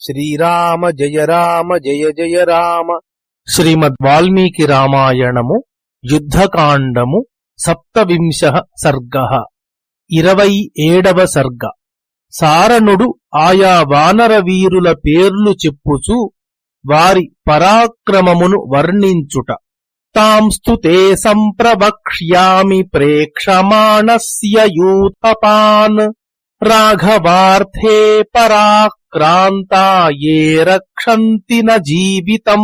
శ్రీరామ జయ రామ జయ జయ రామ. శ్రీమద్ వాల్మీకి రామాయణము యుద్ధకాండము సప్తవింశ సర్గ. ఇరవై ఏడవ సర్గ. సారణుడు ఆయా వానర వీరుల పేర్లు చెప్పుచు వారి పరాక్రమమును వర్ణించుట. తాంస్తు సంప్రవక్ష్యామి ప్రేక్షమాణస్య యూతపాన్. రాఘవార్థే పరాక్రాంతా ఏ రక్షంతి జీవితం.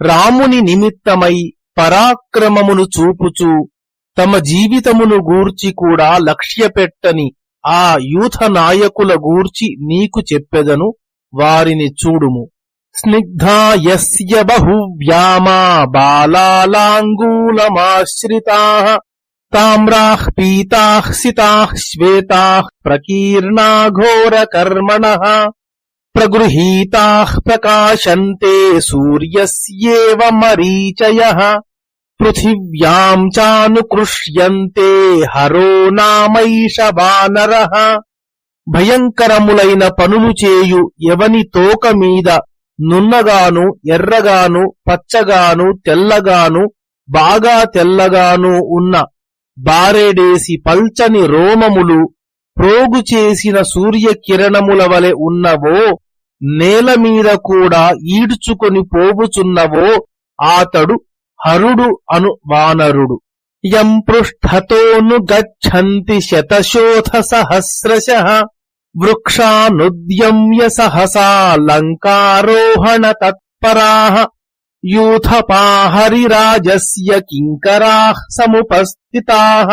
రాముని నిమిత్తమై పరాక్రమమును చూపుచు తమ జీవితమును గూర్చి కూడా లక్ష్యపెట్టని ఆ యూథ నాయకుల గూర్చి నీకు చెప్పెదను వారిని చూడుము. స్నిగ్ధాయస్య బహువ్యామా బాలాంగూలమాశ్రితా తామ్రాః పీతాః సితాः శ్వేతాః ప్రకీర్ణా ఘోరకర్మణः ప్రగృహీతాः ప్రకాశంతే సూర్యస్యేవ మరీచయః పృథివ్యాం చానుకృష్యంతే హరో నామైష వానరః భయంకరములైన పనులు చేయు ఎవని తోక మీద నున్నగాను ఎర్రగాను పచ్చగాను తెల్లగాను బాగా తెల్లగాను ఉన్న బారెడేసి పల్చని రోమములు ప్రోగుచేసిన సూర్యకిరణముల వలె ఉన్నవో నేల మీద కూడా ఈడ్చుకొని పోగుచున్నవో ఆతడు హరుడు అను వానరుడు. యం పృష్ఠతోను గచ్చంతి శతశోథ సహస్రశ వృక్షానుద్యమ్య సహసా లంకారోహణ యూథపాహరిరాజస్య కింకరాః సముపస్థితాః.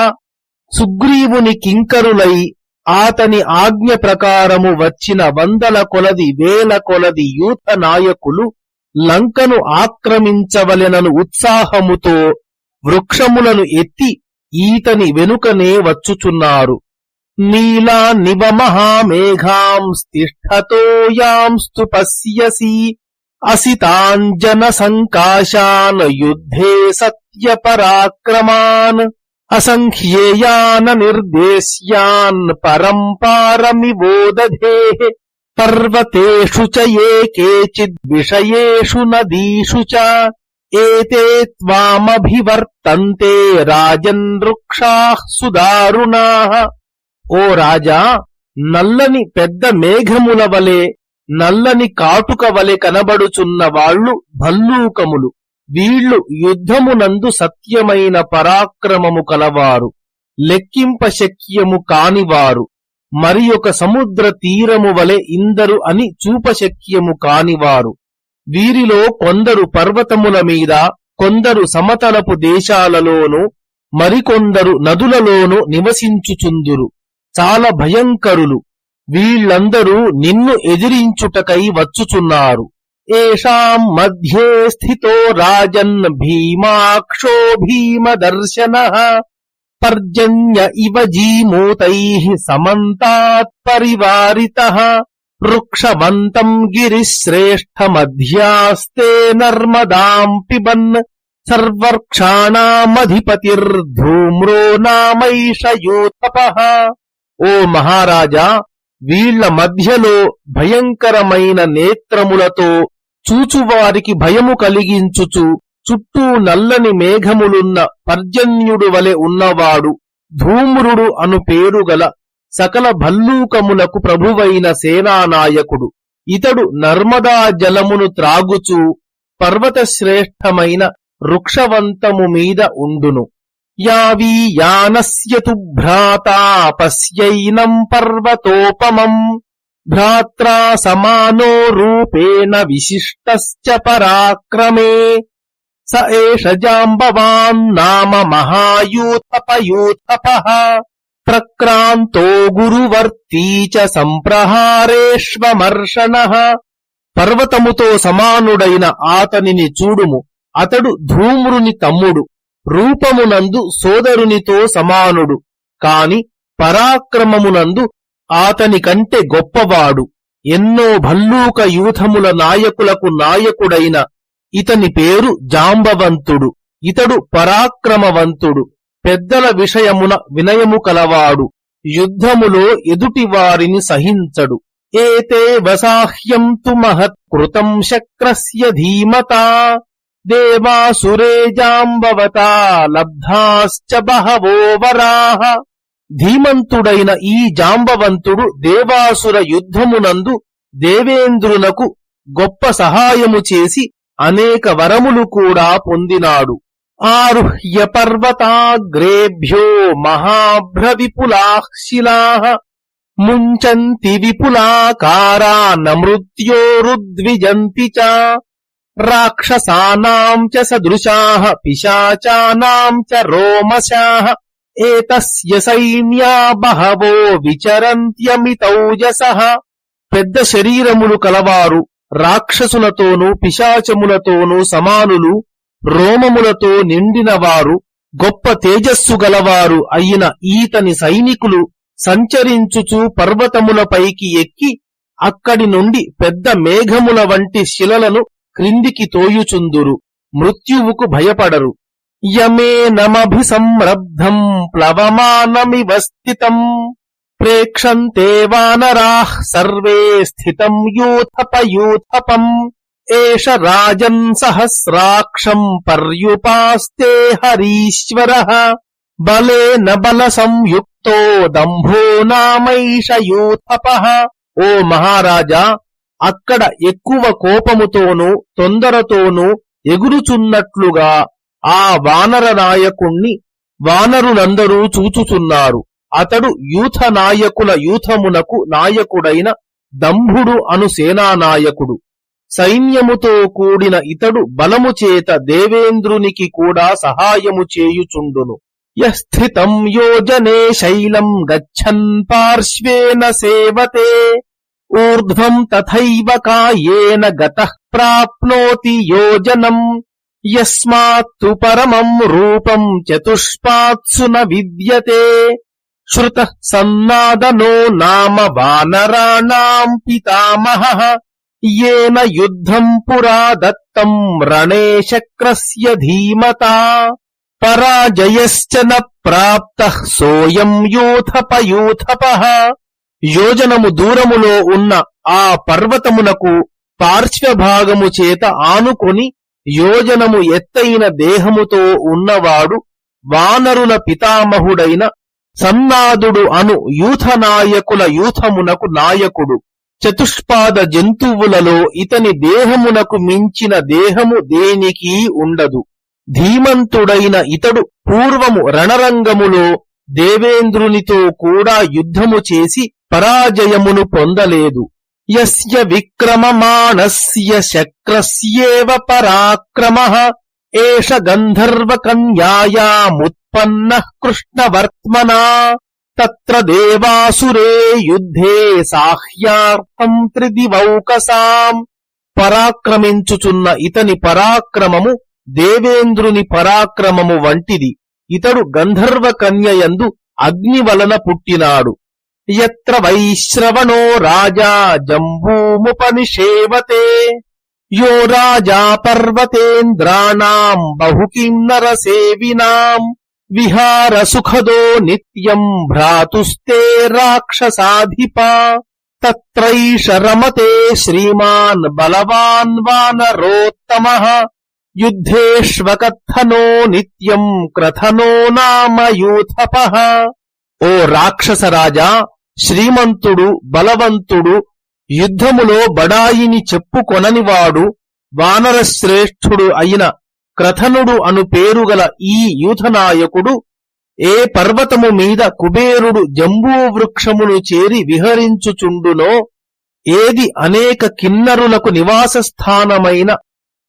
సుగ్రీవుని కింకరులై ఆతని ఆజ్ఞ ప్రకారము వచ్చిన వందల కొలది వేల కొలది యూథ నాయకులు లంకను ఆక్రమించవలెనను ఉత్సాహముతో వృక్షములను ఎత్తి ఈతని వెనుకనే వచ్చుచున్నారు. నీలా నివ మహామేఘాంస్తిష్టతో యాంస్తు పశ్యసి అసితాంజన సంకాశాన్ యుద్ధే సత్యపరాక్రమాన్ అసంఖ్యేయాన నిర్దేశ్యాన్ పరంపారమివోదధే పర్వతేషు చ ఏ కేచిద్ విషయేషు నదీషు చ ఏతే త్వామభివర్తంతే రాజన్ వృక్షాః సుదారుణాః ఓ రాజా నల్లని పెద్ద మేఘముల వలె నల్లని కాటుక వలె కనబడుచున్న వాళ్ళు భల్లూకములు. వీళ్ళు యుద్ధమునందు సత్యమైన పరాక్రమము కలవారు. లెక్కింప శక్యము కానివారు. మరి ఒక సముద్ర తీరము వలె ఇందరు అని చూపశక్యము కానివారు. వీరిలో కొందరు పర్వతముల మీద కొందరు సమతలపు దేశాలలోను మరికొందరు నదులలోను నివసించుచుందురు. చాలా భయంకరులు. వీళ్ళందరూ నిన్ను ఎదిరించుటకై వచ్చుచున్నారు. ఏషాం మధ్యే స్థితో రాజన్ భీమాక్షో భీమదర్శన పర్జన్య ఇవ జీమూతై సమంతాత్ పరివారిత వృక్షవంతం గిరిశ్రేష్ఠమధ్యాస్తే నర్మదాం పిబన్ సర్వర్క్షాణామధిపతిర్ధూమ్రో నామైష యూతప ఓ మహారాజా వీళ్ళ మధ్యలో భయంకరమైన నేత్రములతో చూచువారికి భయము కలిగించుచు చుట్టూ నల్లని మేఘములున్న పర్జన్యుడు వలె ఉన్నవాడు ధూమ్రుడు అను పేరుగల సకల భల్లూకములకు ప్రభువైన సేనానాయకుడు. ఇతడు నర్మదా జలమును త్రాగుచూ పర్వతశ్రేష్టమైన వృక్షవంతము మీద ఉండును. యావీయానస్య తు భ్రాతా పశ్యైనం పర్వతోపమం భ్రాత్రా సమానో రూపేణ విశిష్టశ్చ పరాక్రమే స ఏష జాంబవాన్ నామ మహాయూతపయూతప ప్రక్రాంతో గురువర్తీ చ సంప్రహారేష్వమర్షణః పర్వతముతో సమానుడైన ఆతనిని చూడుము. అతడు ధూమ్రుని తమ్ముడు. రూపమునందు సోదరునితో సమానుడు కాని పరాక్రమమునందు ఆతని కంటే గొప్పవాడు. ఎన్నో భల్లూక యూథముల నాయకులకు నాయకుడైన ఇతని పేరు జాంబవంతుడు. ఇతడు పరాక్రమవంతుడు పెద్దల విషయమున వినయము కలవాడు. యుద్ధములో ఎదుటి వారిని సహించడు. ఏతే వసాహ్యం తు మహత్కృతం శక్రస్య ధీమతా దేవాసురే జాంబవతా లబ్ధాశ్చ బహవో వరాహ ధీమంతుడైన ఈ జాంబవంతుడు దేవాసుర యుద్ధమునందు దేవేంద్రునకు గొప్ప సహాయము చేసి అనేక వరములు కూడా పొందినాడు. ఆరుహ్య పర్వతాగ్రేభ్యో మహాభ్రవిపులాః ముంచంతి విపులాకారా నమృత్యోరుద్విజంతి చ। రాక్షసానాం చ సదృశా పిశాచానాం చ రోమశాః ఏతస్య సైన్యా బహవో విచరంత్యమితౌజస పెద్ద శరీరములు కలవారు రాక్షసులతోనూ పిశాచములతోనూ సమానులు రోమములతో నిండినవారు గొప్ప తేజస్సు గలవారు అయిన ఈతని సైనికులు సంచరించుచు పర్వతములపైకి ఎక్కి అక్కడి నుండి పెద్ద మేఘముల వంటి శిలలను క్రిందికి తోయుచుందురు మృత్యువుకు భయపడరు. యమేనమభిసంరబ్ధం ప్లవమానమివ స్థితం ప్రేక్షంతే వానరాః సర్వే స్థితం యూథపయూథపం ఏష రాజన్ సహస్రాక్షం పర్యుపాస్తే హరీశ్వర బలేన బల సంయుక్తో దంభో నామైష యూథప ఓ మహారాజా! అక్కడ ఎక్కువ కోపముతోనూ తొందరతోనూ ఎగురుచున్నట్లుగా ఆ వానర నాయకుణ్ణి వానరులందరూ చూచుచున్నారు అతడు యూథ నాయకుల యూథమునకు నాయకుడైన దంభుడు అను సేనానాయకుడు. సైన్యముతో కూడిన ఇతడు బలము చేత దేవేంద్రునికి కూడా సహాయము చేయుచుండును. యస్థితం యోజనే శైలం గచ్చన్ పార్శ్వేన సేవతే. ఊర్ధ్వం తథైవ కాయేన గత ప్రాప్నోతి యోజనం యస్మాత్తు పరమం రూపం చతుష్పాత్సు న విద్యతే శ్రుత సన్నాదనో నామ వానరాణాం పితామహ येन యుద్ధం పురా దత్తం రణే శక్రస్య ధీమతా పరాజయశ్చ న ప్రాప్త సోయం యూథపయూథప యోజనము దూరములో ఉన్న ఆ పర్వతమునకు పార్శ్వభాగము చేత ఆనుకొని యోజనము ఎత్తైన దేహముతో ఉన్నవాడు వానరుల పితామహుడైన సన్నాదుడు అను యూథ నాయకుల యూథమునకు నాయకుడు. చతుష్పాద జంతువులలో ఇతని దేహమునకు మించిన దేహము దేనికి ఉండదు. ధీమంతుడైన ఇతడు పూర్వము రణరంగములో దేవేంద్రునితో కూడా యుద్ధము చేసి పరాజయమును పొందలేదు. యస్య విక్రమమాణస్య శక్రస్యేవ పరాక్రమ. ఏష గంధర్వకన్యాయాముత్పన్న కృష్ణవర్త్మనా. తత్ర దేవాసురే యుద్ధే సాహ్యార్థం త్రిదివౌకసాం. పరాక్రమించుచున్న ఇతని పరాక్రమము దేవేంద్రుని పరాక్రమము వంటిది. ఇతడు గంధర్వ కన్యయందు అగ్ని వలన పుట్టినాడు. ఎత్ర వైశ్రవణో రాజా జంబూముపనిషేవతే? యో రాజా పర్వతేంద్రాణం బహుకిన్నర సేవినాం విహార సుఖదో నిత్యం భ్రాతుస్తే రాక్షసాధిపా? తత్రైష రమతే శ్రీమాన్ బలవాన్ వానరోత్తమ? యుద్ధేష్వకథనో నిత్యం క్రథనో నామ యూథప ఓ రాక్షసరాజా శ్రీమంతుడు బలవంతుడు యుద్ధములో బడాయిని చెప్పుకొననివాడు వానరశ్రేష్ఠుడు అయిన క్రథనుడు అను పేరుగల ఈ యూథనాయకుడు ఏ పర్వతము మీద కుబేరుడు జంబూ వృక్షమును చేరి విహరించుచుండునో ఏది అనేక కిన్నరులకు నివాస స్థానమైన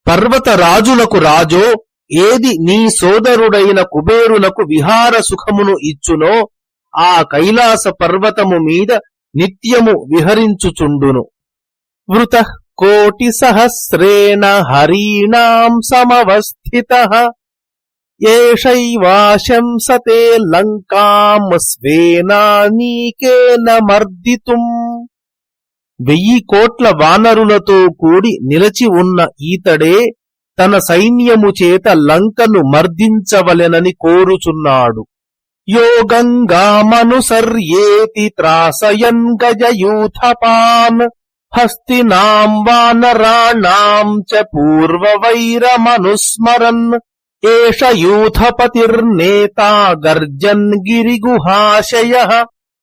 పర్వతరాజులకు రాజో ఏది నీ సోదరుడైన కుబేరునకు విహార సుఖమును ఇచ్చునో ఆ కైలాస పర్వతము మీద నిత్యము విహరించుచుండును. వృత కోటి సహస్రేణ హరీణాం సమవస్థితః. ఏషైవాశంసతే లంకాం స్వేనానీకేన మర్దితుం. వెయ్యి కోట్ల వానరులతో కూడి నిలచి ఉన్న ఈతడే తన సైన్యము చేత లంకను మర్దించవలెనని కోరుచున్నాడు. యోగంగామనుసర్యేతి త్రాసయన్ గజయూథపాన్ హస్తినాం వానరాణాం చ పూర్వవైరమనుస్మరన్ ఏష యూథపతిర్నేత గర్జన్ గిరిగుహాశయ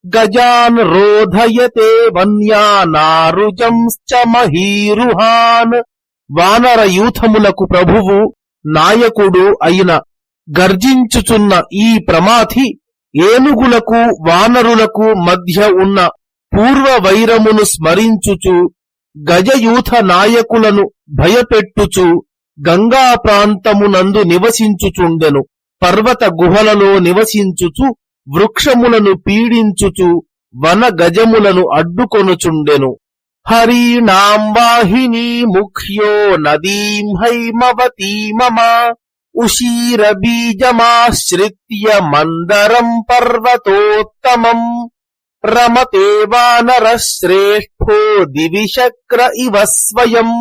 గజాన్ రోధయతే వన్యానారుజంశ్చ మహీరుహాన్. వానర యూథములకు ప్రభువు నాయకుడు అయిన గర్జించుచున్న ఈ ప్రమాథి ఏనుగులకు వానరులకు మధ్య ఉన్న పూర్వ వైరమును స్మరించుచు గజయూథ నాయకులను భయపెట్టుచు గంగా ప్రాంతమునందు నివసించుచుండెను పర్వత గుహలలో నివసించుచు వృక్షములను పీడించుచు వన గజములను అడ్డుకొనుచుండెను హరీణాంబాహినీ ముఖ్యో నదీం హైమవతీమమ ఉషీర బీజమాశ్రిత్య మందరం పర్వతోత్తమం. రమతే వానర శ్రేష్ఠో దివిశక్ర ఇవ స్వయం.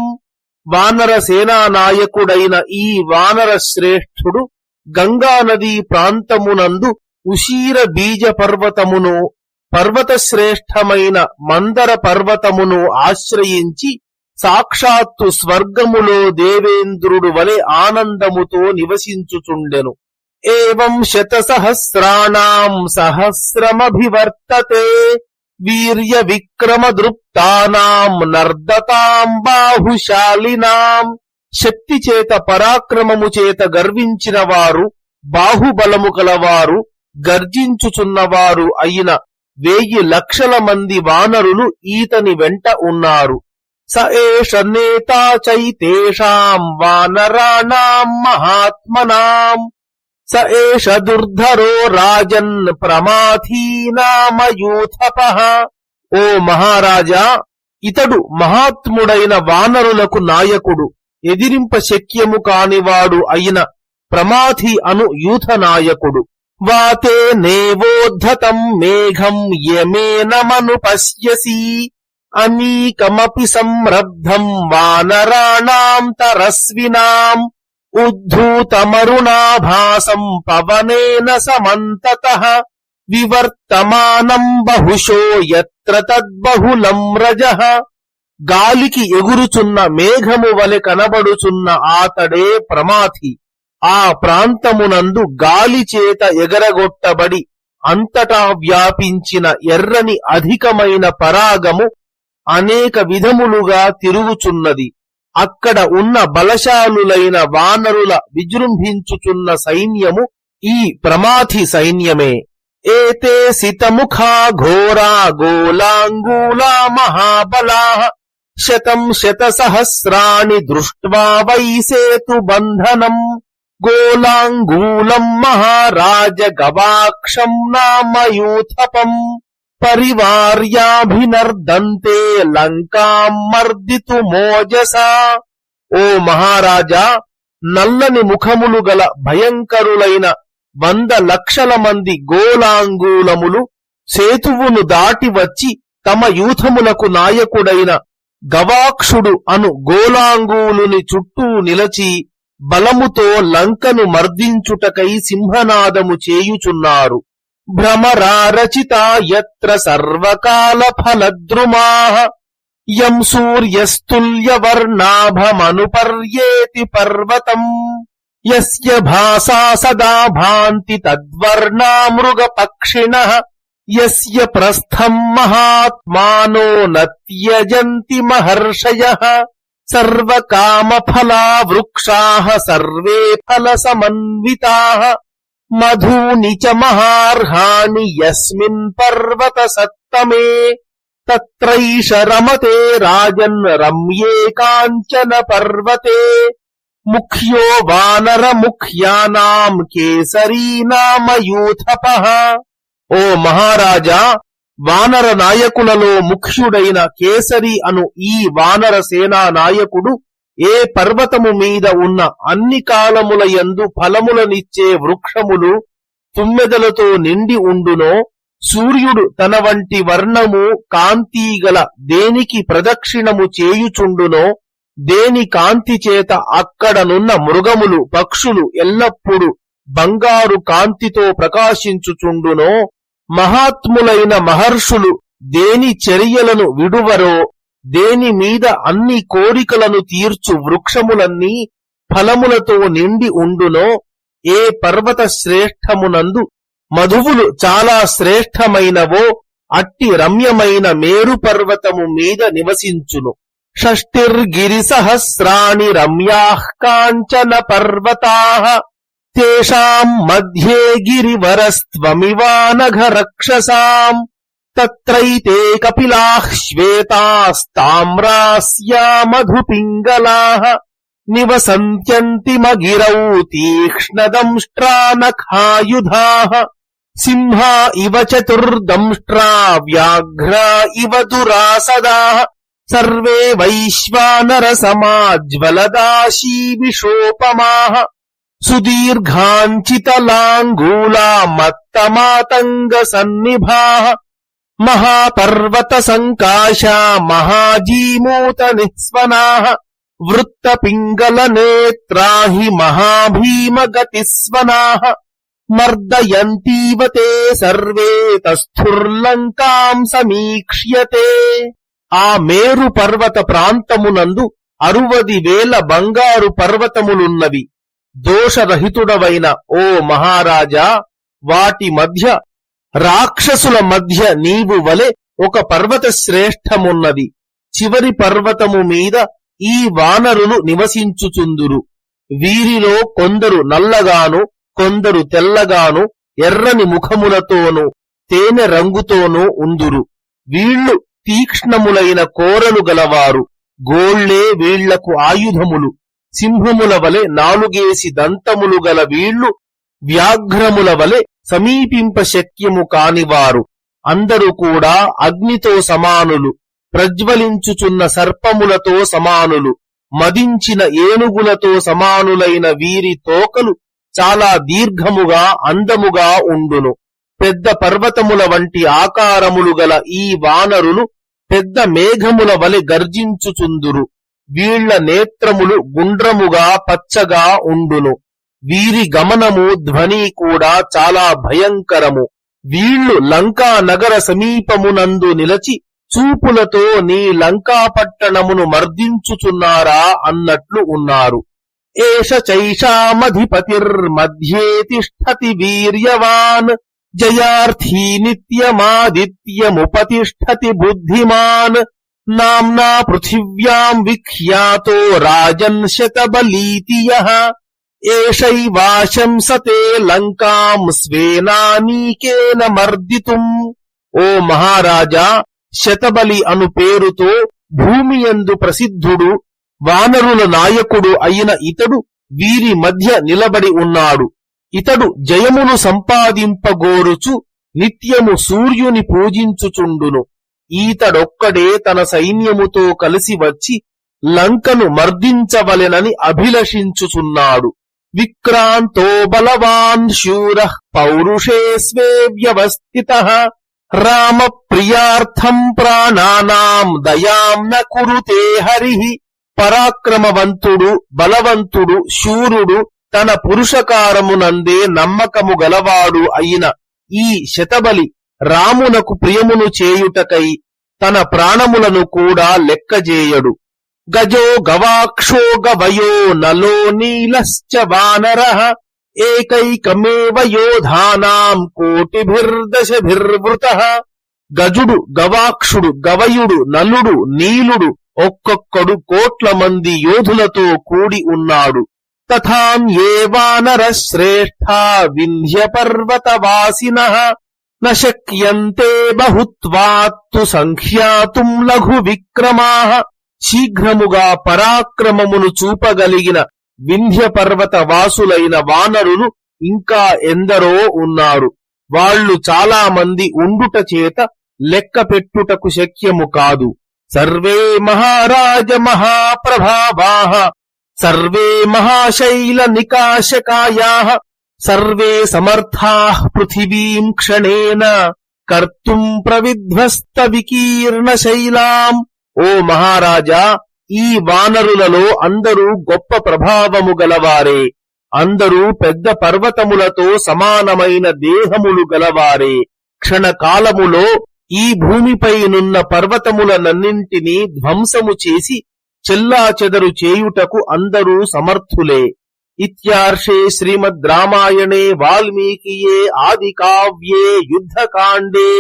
వానర సేనా నాయకుడైన ఈ వానర శ్రేష్ఠుడు గంగానదీ ప్రాంతమునందు ఉషీర బీజ పర్వతమును పర్వత శ్రేష్టమైన మందర పర్వతమును ఆశ్రయించి సాక్షాత్తు స్వర్గములో దేవేంద్రుడు వలె ఆనందముతో నివసించుచుండెను. ఏం శతసహస్రాణం సహస్రమభివర్తతే వీర్య విక్రమ దృప్తానాం నర్దతాం బాహుశాలినాం. శక్తి చేత పరాక్రమము చేత గర్వించిన వారు బాహుబలము కలవారు గర్జించుచున్నవారు అయిన వెయ్యి లక్షల మంది వానరులు ఈతని వెంట ఉన్నారు. స ఏష నేతా చైతేషాం వానరాణాం మహాత్మనాం. స ఏష దుర్ధరో రాజన్ ప్రమాథీనామయూథప ఓ మహారాజా ఇతడు మహాత్ముడైన వానరులకు నాయకుడు ఎదిరింప శక్యము కానివాడు అయిన ప్రమాథి అను యూథ నాయకుడు. వాతే నేవోద్ధతం మేఘం యమేనమను పశ్యసి. అనీకమపి సంరబ్ధం వానరాణాం తరస్వినాం. ఉద్ధూతమరుణాభాసం పవనేన సమంతత. వివర్తమానం బహుశో ఎత్ర తద్బహులం రజ. గాలికి ఎగురుచున్న మేఘము వలె కనబడుచున్న ఆతడే ప్రమాథి ఆ ప్రాంతమునందు గాలి చేత ఎగరగొట్టబడి అంతటా వ్యాపించిన ఎర్రని అధికమైన పరాగము అనేక విధములుగా తిరుగుచున్నది. అక్కడ ఉన్న బలశాలులైన వానరుల విజృంభించుచున్న సైన్యము ఈ ప్రమాథి సైన్యమే. ఏతే సితముఖా ఘోరా గోలాంగూలా మహాబలా శతం శత సహస్రాణి దృష్ట్వా వై సేతు బంధనం. గోలాంగూలం మహారాజ గవాక్షం నామయూథపం పరివార్యాభినర్దంతే లంకాం మర్దితు మోజసా. ఓ మహారాజా నల్లని ముఖములు గల భయంకరులైన వంద లక్షల మంది గోలాంగూలములు సేతువును దాటి వచ్చి తమ యూథములకు నాయకుడైన గవాక్షుడు అను గోలాంగూలుని చుట్టూ నిలచి బలముతో లంకను మర్దించుటకై సింహనాదము చేయుచున్నారు. భ్రమరారచితా ఎత్ర సర్వకాల ఫలద్రుమా యం సూర్యస్తుల్యవర్ణాభమనుపర్యేతి పర్వతం. యస్య భాసా సదా భాంతి తద్వర్ణా మృగపక్షిణ యస్య ప్రస్థం మహాత్మానో నత్యజంతి మహర్షయ. సర్వకామఫలా వృక్షాः సర్వే ఫలసమన్వితాः మధూని చ మహార్హాణి యస్మిన్ పర్వత సత్తమే తత్రైష రమతే రాజన్ రమ్యే కాంచన పర్వతే ముఖ్యో వానర ముఖ్యానాం కేసరీ నామ యూథప ఓ మహారాజా వానర నాయకులలో ముఖ్యుడైన కేసరి అను ఈ వానర సేనా నాయకుడు ఏ పర్వతము మీద ఉన్న అన్ని కాలముల యందు ఫలములనిచ్చే వృక్షములు తుమ్మెదలతో నిండి ఉండునో సూర్యుడు తన వంటి వర్ణము కాంతి గల దేనికి ప్రదక్షిణము చేయుచుండునో దేని కాంతి చేత అక్కడనున్న మృగములు పక్షులు ఎల్లప్పుడూ బంగారు కాంతితో ప్రకాశించుచుండునో మహాత్ములైన మహర్షులు దేని చర్యలను విడువరో దేని మీద అన్ని కోరికలను తీర్చు వృక్షములన్నీ ఫలములతో నిండి ఉండునో ఏ పర్వత శ్రేష్టమునందు మధువులు చాలా శ్రేష్టమైనవో అట్టి రమ్యమైన మేరు పర్వతము మీద నివసించును. షష్టిర్గిరి సహస్రాణి రమ్యా కాంచన పర్వతా తేషాం మధ్యే గిరివరస్త్వమివానఘ రక్షసాం తత్రైతే కపిలాః శ్వేతాస్తామ్రాస్యా మధుపింగళాః నివసంత్యంతిమగిరౌ తీక్ష్ణదంష్ట్రానఖాయుధాః సింహా ఇవ చతుర్దంష్ట్రా వ్యాఘ్రా ఇవ దురాసదాః సర్వే వైశ్వానర సమాజ్వలదాశీ విషోపమాః సుదీర్ఘాంచితలాంగూలా మత్తమాతంగ సన్నిభా మహాపర్వత సంకాశా మహాజీమూత నిస్వనా వృత్త పింగళ నేత్రాహి మహాభీమ గతిస్వనా మర్దయంతీవ తే సర్వే తస్థుర్లంకాం సమీక్ష్యతే ఆ మేరు పర్వత ప్రాంతమునందు అరువది వేల బంగారు పర్వతములున్నవి దోషరహితుడవైన ఓ మహారాజా వాటి మధ్య రాక్షసుల మధ్య నీవు వలె ఒక పర్వత శ్రేష్టమున్నది చివరి పర్వతము మీద ఈ వానరులు నివసించుచుందురు. వీరిలో కొందరు నల్లగాను కొందరు తెల్లగాను ఎర్రని ముఖములతోనూ తేనె రంగుతోనూ ఉందురు. వీళ్ళు తీక్ష్ణములైన కోరలు గలవారు. గోళ్ళే వీళ్ళకు ఆయుధములు. సింహముల వలె నాలుగేసి దంతములు గల వీళ్ళు వ్యాఘ్రముల వలె సమీపింప శక్యము కానివారు. అందరూ కూడా అగ్నితో సమానులు. ప్రజ్వలించుచున్న సర్పములతో సమానులు. మదించిన ఏనుగులతో సమానులైన వీరి తోకలు చాలా దీర్ఘముగా అందముగా ఉండును. పెద్ద పర్వతముల వంటి ఆకారములు గల ఈ వానరులు పెద్ద మేఘముల వలె గర్జించుచుందురు. వీళ్ళ నేత్రములు గుండ్రముగా పచ్చగా ఉండును. వీరి గమనము ధ్వని కూడా చాలా భయంకరము. వీళ్ళు లంకా నగర సమీపమునందు నిలచి చూపులతో నీ లంకా పట్టణమును మర్దించుచున్నారా అన్నట్లు ఉన్నారు. ఏష చైషామధిపతిర్మధ్యే తిష్టతి వీర్యవాన్. జయార్థీ నిత్యమాదిత్యముపతిష్టతి బుద్ధిమాన్. నామ్నా పృథివ్యాం విఖ్యాతో రాజన్ శతబలీతి యః ఏషైవాశంసతే లంకాం స్వేనానీకేన మర్దితుం ఓ మహారాజా శతబలి అను పేరుతో భూమియందు ప్రసిద్ధుడు వానరుల నాయకుడు అయిన ఇతడు వీరి మధ్య నిలబడి ఉన్నాడు ఇతడు జయమును సంపాదింపగోరుచు నిత్యము సూర్యుని పూజించుచుండును ఈతడొక్కడే తన సైన్యముతో కలిసి వచ్చి లంకను మర్దించవలెనని అభిలషించుచున్నాడు. విక్రాంతో బలవాన్ శూర పౌరుషే స్వే వ్యవస్థిత. రామ ప్రియార్థం ప్రాణానాం దయాం న కురుతే హరి. పరాక్రమవంతుడు బలవంతుడు శూరుడు తన పురుషకారమునందే నమ్మకము గలవాడు అయిన ఈ శతబలి రామునకు ప్రియమును చేయుటకై తన ప్రాణములను కూడా లెక్కజేయడు గజో గవాక్షో గవయో నలో నీలశ్చ వానర ఏకైకమేవ యోధానాం కోటిభిర్దశభిర్వృత. గజుడు గవాక్షుడు గవయుడు నలుడు నీలుడు ఒక్కొక్కడు కోట్ల మంది యోధులతో కూడి ఉన్నాడు. తథాం ఏ వానర శ్రేష్టా వింధ్య న బహుత్వాత్తు సంఖ్యాతుం లఘు విక్రమా. శీఘ్రముగా పరాక్రమమును చూపగలిగిన వింధ్య పర్వత వాసులైన వానరులు ఇంకా ఎందరో ఉన్నారు. వాళ్ళు చాలా మంది ఉండుట చేత లెక్క పెట్టుటకు శక్యము కాదు. సర్వే మహారాజ మహాప్రభావా. సర్వే మహాశైల నికాశకాయా. సర్వే సమర్థా పృథివీం క్షణేన కర్తుం ప్రవిధ్వస్త వికీర్ణ శైలాం ఓ మహారాజా ఈ వానరులలో అందరూ గొప్ప ప్రభావము గలవారే. అందరూ పెద్ద పర్వతములతో సమానమైన దేహములు గలవారే. క్షణకాలములో ఈ భూమిపైనున్న పర్వతములనన్నింటినీ ధ్వంసము చేసి చెల్లా చెదరు చేయుటకు అందరూ సమర్థులే. ఇత్యార్షే శ్రీమద్ రామాయణే వాల్మీకియే ఆది కావ్యే యుద్ధకాండే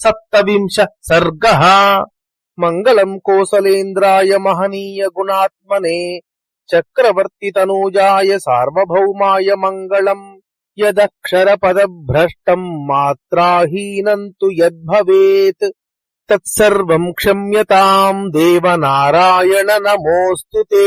సప్తవింశ సర్గ మంగళం కోసలేంద్రాయ మహనీయ గుణాత్మనే చక్రవర్తి తనూజాయ సార్వభౌమాయ మంగళం యదక్షర పదభ్రష్టం మాత్రాహీనంతు యద్భవేత్ తత్సర్వం క్షమ్యతాం దేవనారాయణ నమోస్తుతే